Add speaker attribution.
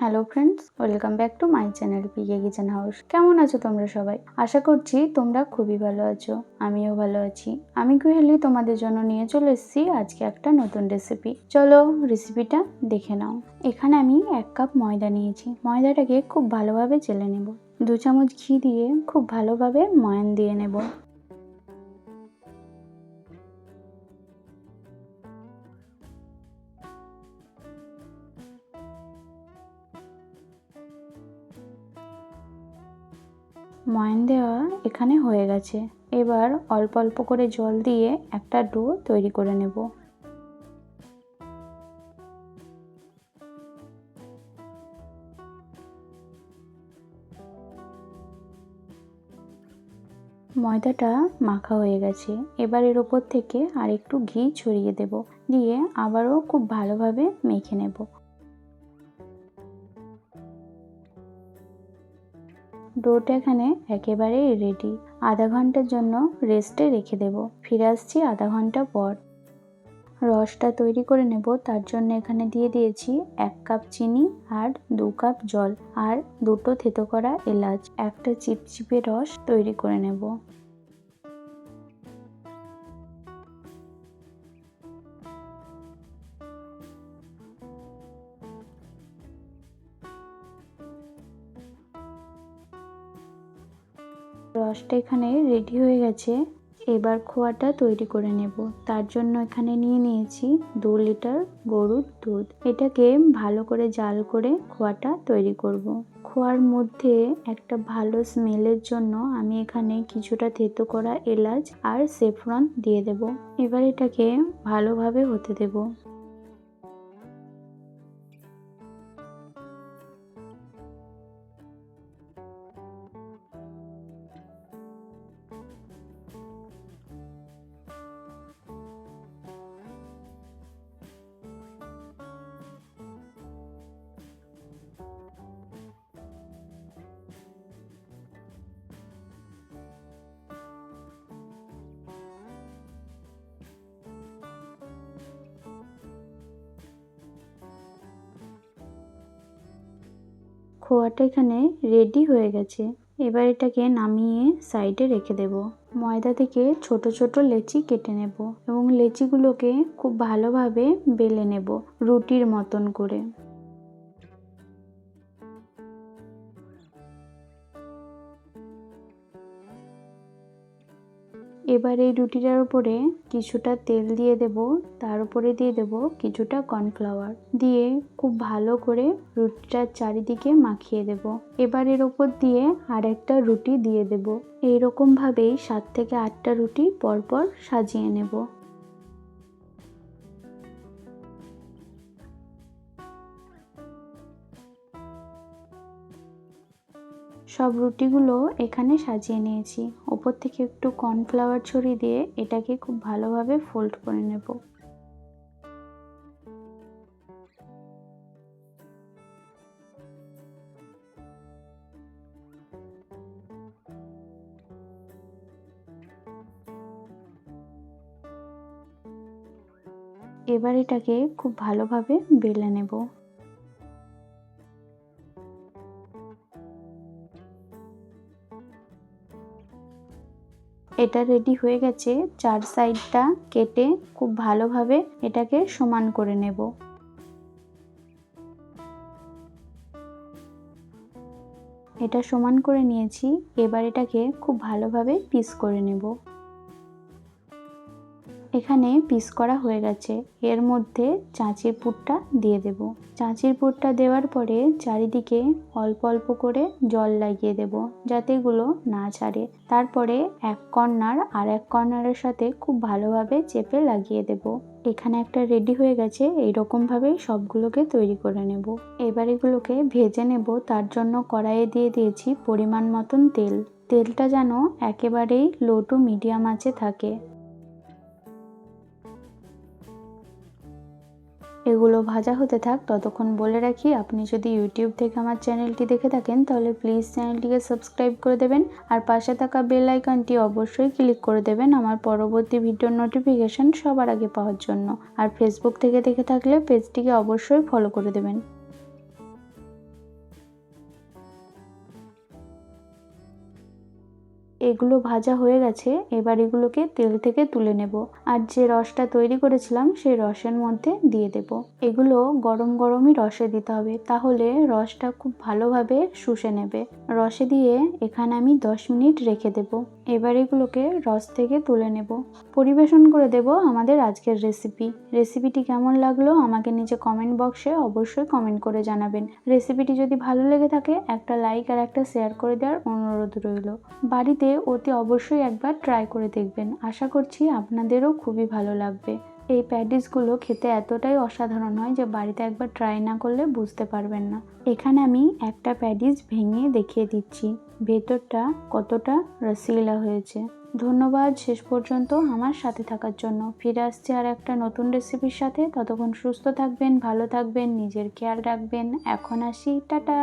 Speaker 1: Hello friends welcome back to my channel PK kitchen house কেমন আছো তোমরা সবাই? আশা করছি তোমরা খুবই ভালো আছো, আমিও ভালো আছি। আমি কুহেলি তোমাদের জন্য নিয়ে চলে এসেছি আজকে একটা নতুন রেসিপি চলো রেসিপিটা দেখে নাও। এখানে আমি এক কাপ ময়দা নিয়েছি। ময়দাটাকে খুব ভালোভাবে চেলে নেব। দু চামচ ঘি দিয়ে খুব ভালোভাবে ময়ান দিয়ে নেব। ময়ান দেওয়া এখানে হয়ে গেছে। এবার অল্প অল্প করে জল দিয়ে একটা ডো তৈরি করে নেব। ময়দাটা মাখা হয়ে গেছে। এবার এর ওপর থেকে আর একটু ঘি ছড়িয়ে দেব। দিয়ে আবারও খুব ভালোভাবে মেখে নেব। ডোটা এখানে একেবারেই রেডি আধা ঘণ্টার জন্য রেস্টে রেখে দেব। ফিরে আসছি আধা ঘণ্টা পর। রসটা তৈরি করে নেব। তার জন্য এখানে দিয়ে দিয়েছি এক কাপ চিনি আর দু কাপ জল আর দুটো থেতো করা এলাচ। একটা চিপচিপে রস তৈরি করে নেব। রসটা এখানে রেডি হয়ে গেছে। এবার খোয়াটা তৈরি করে নেব। তার জন্য এখানে নিয়ে নিয়েছি দু লিটার গরুর দুধ। এটাকে ভালো করে জাল করে খোয়াটা তৈরি করব। খোয়ার মধ্যে একটা ভালো স্মেলের জন্য আমি এখানে কিছুটা থেতো করা এলাচ আর সেফরন দিয়ে দেব। এবার এটাকে ভালোভাবে হতে দেব। খোয়াটা এখানে রেডি হয়ে গেছে। এবার এটাকে নামিয়ে সাইডে রেখে দেব। ময়দা থেকে ছোট ছোট লেচি কেটে নেব এবং লেচিগুলোকে খুব ভালোভাবে বেলে নেব রুটির মতন করে। এবার এই রুটিটার উপরে কিছুটা তেল দিয়ে দেব, তার উপরে দিয়ে দেব কিছুটা কর্নফ্লাওয়ার। দিয়ে খুব ভালো করে রুটিটার চারিদিকে মাখিয়ে দেব। এবার এর ওপর দিয়ে আর একটা রুটি দিয়ে দেব। এইরকমভাবেই সাত থেকে আটটা রুটি পরপর সাজিয়ে নেব। সব রুটিগুলো এখানে সাজিয়ে নিয়েছি। ওপর থেকে একটু কর্নফ্লাওয়ার ছড়িয়ে দিয়ে এটাকে খুব ভালোভাবে ফোল্ড করে নেব। এবার এটাকে খুব ভালোভাবে বেলে নেব। এটা রেডি হয়ে গেছে। চার সাইডটা কেটে খুব ভালোভাবে এটাকে সমান করে নেব। এটা সমান করে নিয়েছি। এবার এটাকে খুব ভালোভাবে পিস করে নেব। এখানে পিস করা হয়ে গেছে। এর মধ্যে চাঁচির পুরটা দিয়ে দেব। চাঁচির পুরটা দেওয়ার পরে চারিদিকে অল্প অল্প করে জল লাগিয়ে দেব, যাতে এগুলো না ছাড়ে। তারপরে এক কর্নার আর এক কর্নারের সাথে খুব ভালোভাবে চেপে লাগিয়ে দেব। এখানে একটা রেডি হয়ে গেছে এইরকম ভাবেই সবগুলোকে তৈরি করে নেব। এবার এগুলোকে ভেজে নেব, তার জন্য কড়াইয়ে দিয়ে দিয়েছি পরিমাণ মতন তেল। তেলটা যেন একেবারেই লো টু মিডিয়াম আছে থাকে। এগুলো ভাজা হতে থাক, ততক্ষণ বলে রাখি, আপনি যদি ইউটিউব থেকে আমার চ্যানেলটি দেখে থাকেন, তাহলে প্লিজ চ্যানেলটিকে সাবস্ক্রাইব করে দেবেন। আর পাশে থাকা বেল আইকনটি অবশ্যই ক্লিক করে দেবেন আমার পরবর্তী ভিডিওর নোটিফিকেশান সবার আগে পাওয়ার জন্য। আর ফেসবুক থেকে দেখে থাকলে পেজটিকে অবশ্যই ফলো করে দেবেন। এগুলো ভাজা হয়ে গেছে, এবার এগুলোকে তেল থেকে তুলে নেব। আর যে রসটা তৈরি করেছিলাম, সেই রসের মধ্যে দিয়ে দেব। এগুলো গরম গরমই রসে দিতে হবে, তাহলে রসটা খুব ভালোভাবে শুষে নেবে। রসে দিয়ে এখানে আমি দশ মিনিট রেখে দেব। এবার এগুলোকে রস থেকে তুলে নেব। পরিবেশন করে দেব আমাদের আজকের রেসিপি। রেসিপিটি কেমন লাগল আমাকে নিচে কমেন্ট বক্সে অবশ্যই কমেন্ট করে জানাবেন। রেসিপিটি যদি ভালো লেগে থাকে, একটা লাইক আর একটা শেয়ার করে দেওয়ার অনুরোধ রইল। বাড়িতে অতি অবশ্যই একবার ট্রাই করে দেখবেন। আশা করছি আপনাদেরও খুবই ভালো লাগবে। এই প্যাটিসগুলো খেতে এতটাই অসাধারণ হয় যে বাড়িতে একবার ট্রাই না করলে বুঝতে পারবেন না। এখানে আমি একটা প্যাটিস ভেঙে দেখিয়ে দিচ্ছি। ভেতরটা কতটা রসিলা হয়েছে। ধন্যবাদ শেষ পর্যন্ত আমার সাথে থাকার জন্য। ফিরে আসছি আর একটা নতুন রেসিপির সাথে। ততক্ষণ সুস্থ থাকবেন, ভালো থাকবেন, নিজের খেয়াল রাখবেন। এখন আসি। টাটা!